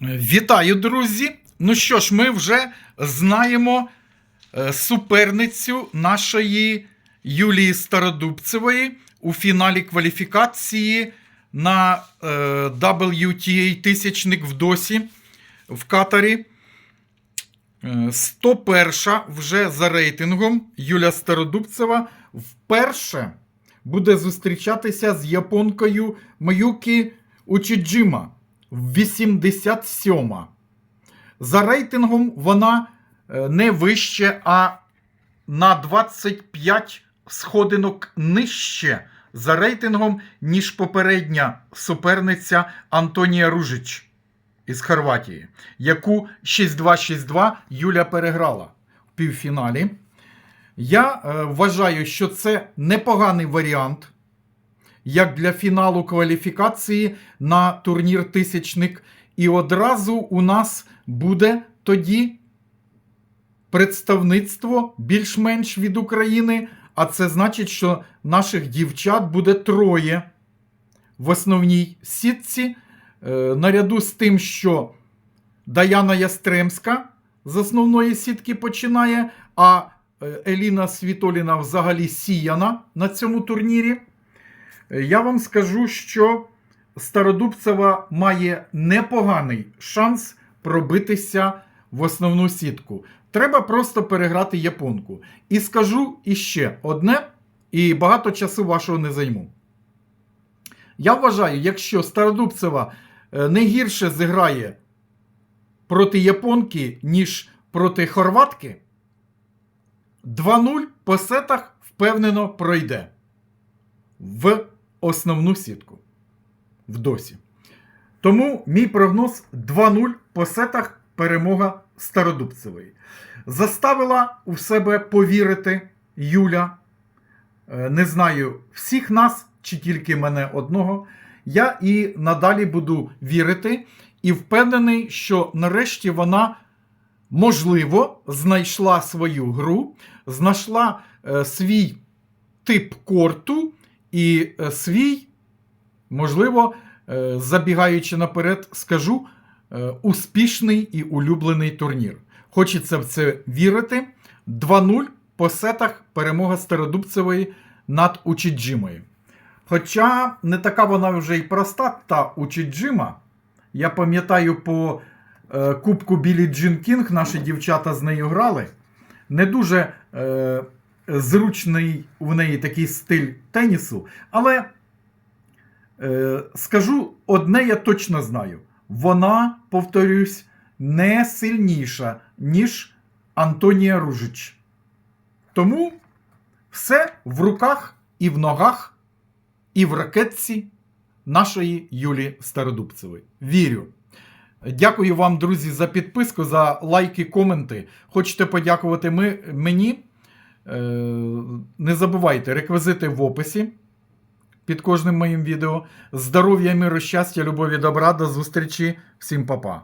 Вітаю, друзі! Ну що ж, ми вже знаємо е, суперницю нашої Юлії Стародубцевої у фіналі кваліфікації на е, WTA тисячник в Досі в Катарі. Е, 101 вже за рейтингом Юля Стародубцева вперше буде зустрічатися з японкою Маюкі Учіджима. 87. За рейтингом вона е, не вище, а на 25 сходинок нижче за рейтингом, ніж попередня суперниця Антонія Ружич із Хорватії, яку 6-2-6-2 Юля переграла в півфіналі. Я е, вважаю, що це непоганий варіант як для фіналу кваліфікації на турнір тисячник. І одразу у нас буде тоді представництво більш-менш від України. А це значить, що наших дівчат буде троє в основній сітці. Е, наряду з тим, що Даяна Ястремська з основної сітки починає, а е, Еліна Світоліна взагалі сіяна на цьому турнірі. Я вам скажу, що Стародубцева має непоганий шанс пробитися в основну сітку. Треба просто переграти японку. І скажу іще одне, і багато часу вашого не займу. Я вважаю, якщо Стародубцева е, не гірше зіграє проти японки, ніж проти хорватки, 2-0 по сетах впевнено пройде в основну сітку в досі. Тому мій прогноз 2-0 по сетах перемога Стародубцевої. Заставила у себе повірити Юля. Е, Не знаю всіх нас чи тільки мене одного. Я і надалі буду вірити і впевнений, що нарешті вона, можливо, знайшла свою гру, знайшла е, свій тип корту і е, свій, можливо, е, забігаючи наперед, скажу, е, успішний і улюблений турнір. Хочеться в це вірити. 2-0 по сетах перемога Стародубцевої над Учіджимою. Хоча не така вона вже й проста, та Учіджима. Я пам'ятаю по е, Кубку Білі Джин Кінг, наші дівчата з нею грали. Не дуже зручний у неї такий стиль тенісу. Але е, скажу одне, я точно знаю: вона, повторюсь, не сильніша, ніж Антонія Ружич. Тому все в руках і в ногах, і в ракетці нашої Юлії Стародубцевої. Вірю. Дякую вам, друзі, за підписку, за лайки, коменти. Хочете подякувати ми, мені? Е, Не забувайте реквізити в описі під кожним моїм відео. Здоров'я, миру, щастя, любові, добра. До зустрічі. Всім па-па.